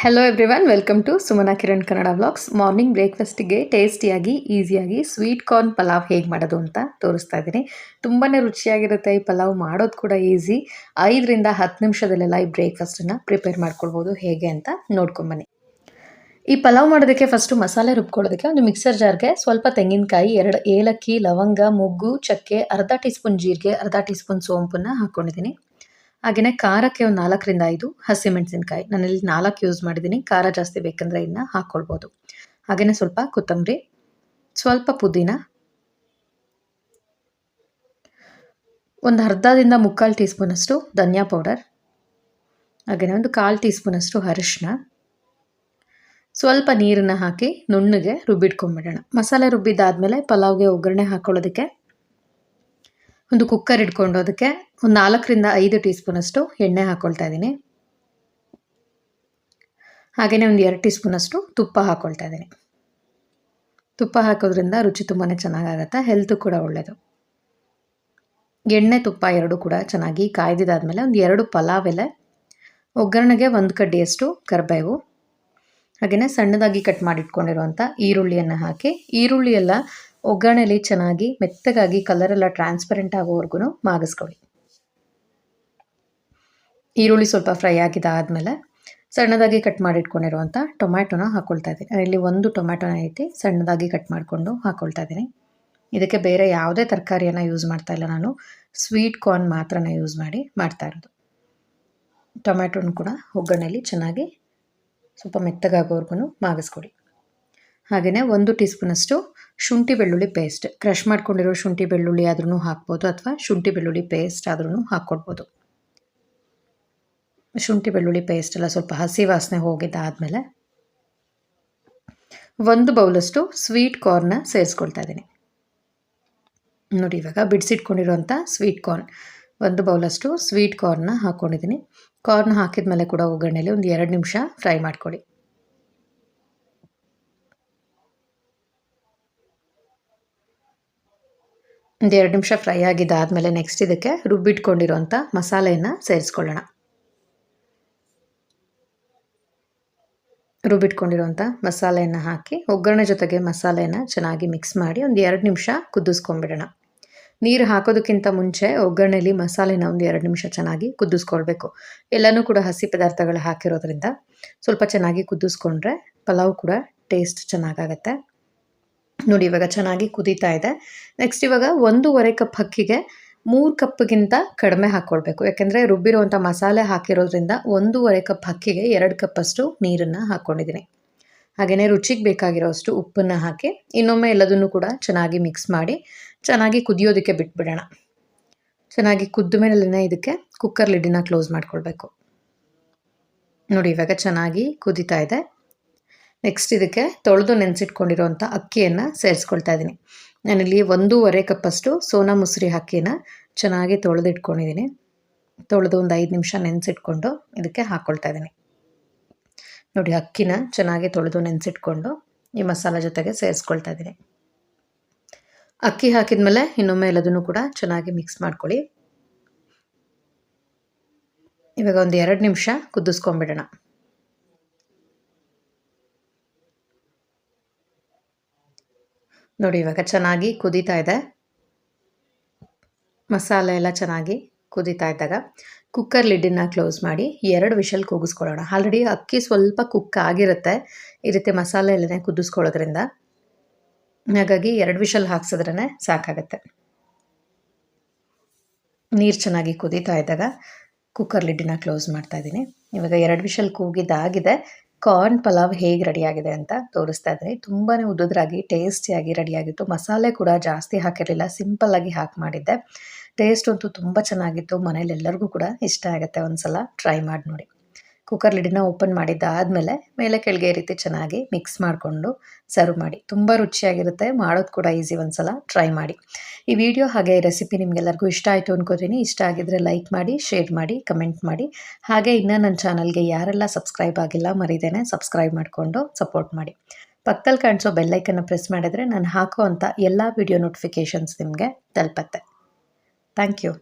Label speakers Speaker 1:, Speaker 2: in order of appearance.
Speaker 1: Hello everyone welcome to Sumana Kiran Kannada vlogs morning ಬ್ರೇಕ್ಫಾಸ್ಟಿಗೆ ಟೇಸ್ಟಿಯಾಗಿ ಈಸಿಯಾಗಿ sweet corn pulao ಹೇಗೆ ಮಾಡೋದು ಅಂತ ತೋರಿಸ್ತಾ ಇದ್ದೀನಿ. ತುಂಬಾ ರುಚಿಯಾಗಿರುತ್ತೆ ಈ ಪಲಾವ್ ಮಾಡೋದು ಕೂಡ ಈಸಿ ಐದರಿಂದ ಹತ್ತು ನಿಮಿಷದಲ್ಲೆಲ್ಲ ಈ ಬ್ರೇಕ್ಫಾಸ್ಟನ್ನು ಪ್ರಿಪೇರ್ ಮಾಡ್ಕೊಳ್ಬೋದು ಹೇಗೆ ಅಂತ ನೋಡ್ಕೊಂಬನ್ನಿ ಈ ಪಲಾವ್ ಮಾಡೋದಕ್ಕೆ ಫಸ್ಟು ಮಸಾಲೆ ರುಬ್ಕೊಳ್ಳೋದಕ್ಕೆ ಒಂದು ಮಿಕ್ಸರ್ ಜಾರ್ಗೆ ಸ್ವಲ್ಪ ತೆಂಗಿನಕಾಯಿ, ಎರಡು ಏಲಕ್ಕಿ, ಲವಂಗ, ಮೊಗ್ಗು, ಚಕ್ಕೆ, ಅರ್ಧ ಟೀ ಸ್ಪೂನ್ ಜೀರಿಗೆ, ಅರ್ಧ ಟೀ ಸ್ಪೂನ್ ಸೋಂಪನ್ನು ಹಾಕ್ಕೊಂಡಿದ್ದೀನಿ ಹಾಗೆಯೇ ಖಾರಕ್ಕೆ ಒಂದು ನಾಲ್ಕರಿಂದ ಐದು ಹಸಿಮೆಣಸಿನ್ಕಾಯಿ ನಾನಿಲ್ಲಿ ನಾಲ್ಕು ಯೂಸ್ ಮಾಡಿದ್ದೀನಿ ಖಾರ ಜಾಸ್ತಿ ಬೇಕಂದರೆ ಇನ್ನು ಹಾಕ್ಕೊಳ್ಬೋದು ಹಾಗೆಯೇ ಸ್ವಲ್ಪ ಕೊತ್ತಂಬರಿ, ಸ್ವಲ್ಪ ಪುದೀನ, ಒಂದು ಅರ್ಧದಿಂದ ಮುಕ್ಕಾಲು ಟೀ ಸ್ಪೂನಷ್ಟು ಧನಿಯಾ ಪೌಡರ್ ಹಾಗೆಯೇ ಒಂದು ಕಾಲು ಟೀ ಸ್ಪೂನಷ್ಟು ಅರಿಶಿನ ಸ್ವಲ್ಪ ನೀರನ್ನು ಹಾಕಿ ನುಣ್ಣಗೆ ರುಬ್ಬಿಟ್ಕೊಂಡ್ಬಿಡೋಣ ಮಸಾಲೆ ರುಬ್ಬಿದ್ದಾದಮೇಲೆ ಪಲಾವ್ಗೆ ಒಗ್ಗರಣೆ ಹಾಕ್ಕೊಳ್ಳೋದಕ್ಕೆ ಒಂದು ಕುಕ್ಕರ್ ಇಟ್ಕೊಂಡು ಅದಕ್ಕೆ ಒಂದು ನಾಲ್ಕರಿಂದ ಐದು ಟೀ ಸ್ಪೂನಷ್ಟು ಎಣ್ಣೆ ಹಾಕ್ಕೊಳ್ತಾ ಇದ್ದೀನಿ. ಹಾಗೆಯೇ ಒಂದು ಎರಡು ಟೀ ಸ್ಪೂನಷ್ಟು ತುಪ್ಪ ಹಾಕ್ಕೊಳ್ತಾ ಇದ್ದೀನಿ. ತುಪ್ಪ ಹಾಕೋದ್ರಿಂದ ರುಚಿ ತುಂಬಾ ಚೆನ್ನಾಗಾಗತ್ತೆ ಹೆಲ್ತ್ ಕೂಡ ಒಳ್ಳೆಯದು ಎಣ್ಣೆ, ತುಪ್ಪ ಎರಡು ಕೂಡ ಚೆನ್ನಾಗಿ ಕಾಯ್ದಿದ್ದಾದಮೇಲೆ ಒಂದು ಎರಡು ಪಲಾವ್ ಎಲೆ, ಒಗ್ಗರಣೆಗೆ ಒಂದು ಕಡ್ಡಿಯಷ್ಟು ಕರಿಬೇವು ಹಾಗೆಯೇ ಸಣ್ಣದಾಗಿ ಕಟ್ ಮಾಡಿಟ್ಕೊಂಡಿರುವಂಥ ಈರುಳ್ಳಿಯನ್ನು ಹಾಕಿ ಈರುಳ್ಳಿ ಎಲ್ಲ ಒಗ್ಗರಣೆಲಿ ಚೆನ್ನಾಗಿ ಮೆತ್ತಗಾಗಿ ಕಲರ್ ಎಲ್ಲ ಟ್ರಾನ್ಸ್ಪರೆಂಟ್ ಆಗೋವರೆಗೂ ಮಾಗಿಸ್ಕೊಳ್ಳಿ ಈರುಳ್ಳಿ ಸ್ವಲ್ಪ ಫ್ರೈ ಆಗಿದ್ದಾದಮೇಲೆ ಸಣ್ಣದಾಗಿ ಕಟ್ ಮಾಡಿಟ್ಕೊಂಡಿರುವಂಥ ಟೊಮ್ಯಾಟೊನ ಹಾಕ್ಕೊಳ್ತಾ ಇದ್ದೀನಿ. ಇಲ್ಲಿ ಒಂದು ಟೊಮ್ಯಾಟೊನ ಐತಿ, ಸಣ್ಣದಾಗಿ ಕಟ್ ಮಾಡಿಕೊಂಡು ಹಾಕ್ಕೊಳ್ತಾ ಇದ್ದೀನಿ. ಇದಕ್ಕೆ ಬೇರೆ ಯಾವುದೇ ತರಕಾರಿಯನ್ನು ಯೂಸ್ ಮಾಡ್ತಾ ಇಲ್ಲ ನಾನು. ಸ್ವೀಟ್ ಕಾರ್ನ್ ಮಾತ್ರನ ಯೂಸ್ ಮಾಡಿ ಮಾಡ್ತಾ ಇರೋದು. ಟೊಮ್ಯಾಟೊನ ಕೂಡ ಒಗ್ಗರಣೆಯಲ್ಲಿ ಚೆನ್ನಾಗಿ ಸ್ವಲ್ಪ ಮೆತ್ತಗಾಗೋವರೆಗೂ ಮಾಗಿಸ್ಕೊಡಿ ಹಾಗೆಯೇ ಒಂದು ಟೀ ಸ್ಪೂನಷ್ಟು ಶುಂಠಿ ಬೆಳ್ಳುಳ್ಳಿ ಪೇಸ್ಟ್ ಕ್ರಷ್ ಮಾಡ್ಕೊಂಡಿರೋ ಶುಂಠಿ ಬೆಳ್ಳುಳ್ಳಿ ಆದ್ರೂ ಹಾಕ್ಬೋದು ಅಥವಾ ಶುಂಠಿ ಬೆಳ್ಳುಳ್ಳಿ ಪೇಸ್ಟ್ ಆದ್ರೂ ಹಾಕ್ಕೊಡ್ಬೋದು. ಶುಂಠಿ ಬೆಳ್ಳುಳ್ಳಿ ಪೇಸ್ಟ್ ಎಲ್ಲ ಸ್ವಲ್ಪ ಹಸಿ ವಾಸನೆ ಹೋಗಿದ್ದಾದಮೇಲೆ ಒಂದು ಬೌಲಷ್ಟು ಸ್ವೀಟ್ ಕಾರ್ನ್ನ ಸೇರಿಸ್ಕೊಳ್ತಾ ಇದ್ದೀನಿ. ನೋಡಿ ಇವಾಗ ಬಿಡಿಸಿಟ್ಕೊಂಡಿರುವಂಥ ಸ್ವೀಟ್ ಕಾರ್ನ್ ಒಂದು ಬೌಲಷ್ಟು ಸ್ವೀಟ್ ಕಾರ್ನ್ನ ಹಾಕ್ಕೊಂಡಿದ್ದೀನಿ. ಕಾರ್ನ್ ಹಾಕಿದ ಮೇಲೆ ಕೂಡ ಒಗ್ಗರಣೆಯಲ್ಲಿ ಒಂದು ಎರಡು ನಿಮಿಷ ಫ್ರೈ ಮಾಡ್ಕೊಳ್ಳಿ. ಒಂದು ಎರಡು ನಿಮಿಷ ಫ್ರೈ ಆಗಿದ್ದಾದಮೇಲೆ ನೆಕ್ಸ್ಟ್ ಇದಕ್ಕೆ ರುಬ್ಬಿಟ್ಕೊಂಡಿರೋಂಥ ಮಸಾಲೆಯನ್ನು ಸೇರಿಸ್ಕೊಳ್ಳೋಣ. ರುಬ್ಬಿಟ್ಕೊಂಡಿರೋಂಥ ಮಸಾಲೆಯನ್ನು ಹಾಕಿ ಒಗ್ಗರಣೆ ಜೊತೆಗೆ ಮಸಾಲೆಯನ್ನು ಚೆನ್ನಾಗಿ ಮಿಕ್ಸ್ ಮಾಡಿ ಒಂದು ಎರಡು ನಿಮಿಷ ಕುದಿಸ್ಕೊಂಡ್ಬಿಡೋಣ. ನೀರು ಹಾಕೋದಕ್ಕಿಂತ ಮುಂಚೆ ಒಗ್ಗರಣೆಯಲ್ಲಿ ಮಸಾಲೆನ ಒಂದು ಎರಡು ನಿಮಿಷ ಚೆನ್ನಾಗಿ ಕುದಿಸ್ಕೊಳ್ಬೇಕು. ಎಲ್ಲನೂ ಕೂಡ ಹಸಿ ಪದಾರ್ಥಗಳು ಹಾಕಿರೋದ್ರಿಂದ ಸ್ವಲ್ಪ ಚೆನ್ನಾಗಿ ಕುದಿಸ್ಕೊಂಡ್ರೆ ಪಲಾವ್ ಕೂಡ ಟೇಸ್ಟ್ ಚೆನ್ನಾಗಾಗತ್ತೆ. ನೋಡಿ, ಇವಾಗ ಚೆನ್ನಾಗಿ ಕುದೀತಾ ಇದೆ. ನೆಕ್ಸ್ಟ್ ಇವಾಗ ಒಂದೂವರೆ ಕಪ್ ಅಕ್ಕಿಗೆ ಮೂರು ಕಪ್ಗಿಂತ ಕಡಿಮೆ ಹಾಕ್ಕೊಳ್ಬೇಕು ಯಾಕೆಂದರೆ ರುಬ್ಬಿರುವಂಥ ಮಸಾಲೆ ಹಾಕಿರೋದ್ರಿಂದ ಒಂದೂವರೆ ಕಪ್ ಅಕ್ಕಿಗೆ ಎರಡು ಕಪ್ಪಷ್ಟು ನೀರನ್ನು ಹಾಕ್ಕೊಂಡಿದ್ದೀನಿ ಹಾಗೆಯೇ ರುಚಿಗೆ ಬೇಕಾಗಿರೋಷ್ಟು ಉಪ್ಪನ್ನು ಹಾಕಿ, ಇನ್ನೊಮ್ಮೆ ಎಲ್ಲದನ್ನು ಕೂಡ ಚೆನ್ನಾಗಿ ಮಿಕ್ಸ್ ಮಾಡಿ, ಚೆನ್ನಾಗಿ ಕುದಿಯೋದಕ್ಕೆ ಬಿಟ್ಬಿಡೋಣ. ಚೆನ್ನಾಗಿ ಕುದ್ದ ಮೇಲೆ ಇದಕ್ಕೆ ಕುಕ್ಕರ್ ಲಿಡ್ಡಿನ ಕ್ಲೋಸ್ ಮಾಡ್ಕೊಳ್ಬೇಕು. ನೋಡಿ, ಇವಾಗ ಚೆನ್ನಾಗಿ ಕುದೀತಾ ಇದೆ. ನೆಕ್ಸ್ಟ್ ಇದಕ್ಕೆ ತೊಳೆದು ನೆನೆಸಿಟ್ಕೊಂಡಿರೋಂಥ ಅಕ್ಕಿಯನ್ನು ಸೇರಿಸ್ಕೊಳ್ತಾ ಇದ್ದೀನಿ. ನಾನಿಲ್ಲಿ ಒಂದೂವರೆ ಕಪ್ಪಷ್ಟು ಸೋನಾ ಮುಸ್ರಿ ಅಕ್ಕಿನ ಚೆನ್ನಾಗಿ ತೊಳೆದಿಟ್ಕೊಂಡಿದ್ದೀನಿ. ತೊಳೆದು ಒಂದು ಐದು ನಿಮಿಷ ನೆನೆಸಿಟ್ಕೊಂಡು ಇದಕ್ಕೆ ಹಾಕ್ಕೊಳ್ತಾ ಇದ್ದೀನಿ. ನೋಡಿ, ಅಕ್ಕಿನ ಚೆನ್ನಾಗಿ ತೊಳೆದು ನೆನೆಸಿಟ್ಕೊಂಡು ಈ ಮಸಾಲ ಜೊತೆಗೆ ಸೇರಿಸ್ಕೊಳ್ತಾ ಇದ್ದೀನಿ. ಅಕ್ಕಿ ಹಾಕಿದ್ಮೇಲೆ ಇನ್ನೊಮ್ಮೆ ಎಲ್ಲದನ್ನು ಕೂಡ ಚೆನ್ನಾಗಿ ಮಿಕ್ಸ್ ಮಾಡ್ಕೊಳ್ಳಿ. ಇವಾಗ ಒಂದು ಎರಡು ನಿಮಿಷ ಕುದಿಸ್ಕೊಂಬಿಡೋಣ. ನೋಡಿ, ಇವಾಗ ಚೆನ್ನಾಗಿ ಕುದೀತಾ ಇದೆ. ಮಸಾಲೆ ಎಲ್ಲ ಚೆನ್ನಾಗಿ ಕುದೀತಾ ಇದ್ದಾಗ ಕುಕ್ಕರ್ ಲಿಡ್ಡನ್ನ ಕ್ಲೋಸ್ ಮಾಡಿ ಎರಡು ವಿಷಲ್ ಕೂಗಿಸ್ಕೊಳ್ಳೋಣ. ಆಲ್ರೆಡಿ ಅಕ್ಕಿ ಸ್ವಲ್ಪ ಕುಕ್ ಆಗಿರುತ್ತೆ. ಈ ರೀತಿ ಮಸಾಲೆ ಎಲ್ಲನೇ ಕುದಿಸ್ಕೊಳ್ಳೋದ್ರಿಂದ ಹಾಗಾಗಿ ಎರಡು ವಿಷಲ್ ಹಾಕ್ಸಿದ್ರೇ ಸಾಕಾಗತ್ತೆ. ನೀರು ಚೆನ್ನಾಗಿ ಕುದೀತಾ ಇದ್ದಾಗ ಕುಕ್ಕರ್ ಲಿಡ್ಡನ್ನ ಕ್ಲೋಸ್ ಮಾಡ್ತಾ ಇದ್ದೀನಿ. ಇವಾಗ ಎರಡು ವಿಷಲ್ ಕೂಗಿದ್ದಾಗಿದೆ ಕಾರ್ನ್ ಪಲಾವ್ ಹೇಗೆ ರೆಡಿಯಾಗಿದೆ ಅಂತ ತೋರಿಸ್ತಾ ಇದ್ದೀನಿ. ತುಂಬಾ ಉದ್ದುದ್ರಾಗಿ, ಟೇಸ್ಟಿಯಾಗಿ ರೆಡಿಯಾಗಿತ್ತು. ಮಸಾಲೆ ಕೂಡ ಜಾಸ್ತಿ ಹಾಕಿರಲಿಲ್ಲ. ಸಿಂಪಲ್ಲಾಗಿ ಹಾಕಿ ಮಾಡಿದ್ದೆ. ಟೇಸ್ಟ್ ಅಂತೂ ತುಂಬ ಚೆನ್ನಾಗಿತ್ತು. ಮನೇಲಿ ಎಲ್ಲರಿಗೂ ಕೂಡ ಇಷ್ಟ ಆಗುತ್ತೆ ಒಂದು ಸಲ ಟ್ರೈ ಮಾಡಿ ನೋಡಿ. ಕುಕ್ಕರ್ ಲಿಡಿನ ಓಪನ್ ಮಾಡಿದ್ದಾದಮೇಲೆ ಮೇಲೆ ಕೆಳಗೆ ರೀತಿ ಚೆನ್ನಾಗಿ ಮಿಕ್ಸ್ ಮಾಡಿಕೊಂಡು ಸರ್ವ್ ಮಾಡಿ. ತುಂಬ ರುಚಿಯಾಗಿರುತ್ತೆ. ಮಾಡೋದು ಕೂಡ ಈಸಿ ಒಂದ್ಸಲ ಟ್ರೈ ಮಾಡಿ. ಈ ವಿಡಿಯೋ ಹಾಗೆ ರೆಸಿಪಿ ನಿಮಗೆಲ್ಲರಿಗೂ ಇಷ್ಟ ಆಯಿತು ಅನ್ಕೋತೀನಿ. ಇಷ್ಟ ಆಗಿದ್ರೆ ಲೈಕ್ ಮಾಡಿ ಶೇರ್ ಮಾಡಿ ಕಮೆಂಟ್ ಮಾಡಿ. ಹಾಗೆ ಇನ್ನೂ ನನ್ನ ಚಾನಲ್ಗೆ ಯಾರೆಲ್ಲ ಸಬ್ಸ್ಕ್ರೈಬ್ ಆಗಿಲ್ಲ ಮರಿದೇನೆ ಸಬ್ಸ್ಕ್ರೈಬ್ ಮಾಡಿಕೊಂಡು ಸಪೋರ್ಟ್ ಮಾಡಿ. ಪಕ್ಕದಲ್ಲಿ ಕಾಣಿಸೋ ಬೆಲ್ಲೈಕನ್ನು ಪ್ರೆಸ್ ಮಾಡಿದರೆ ನಾನು ಹಾಕೋ ಅಂಥ ಎಲ್ಲ ವಿಡಿಯೋ ನೋಟಿಫಿಕೇಷನ್ಸ್ ನಿಮಗೆ ತಲುಪತ್ತೆ. Thank you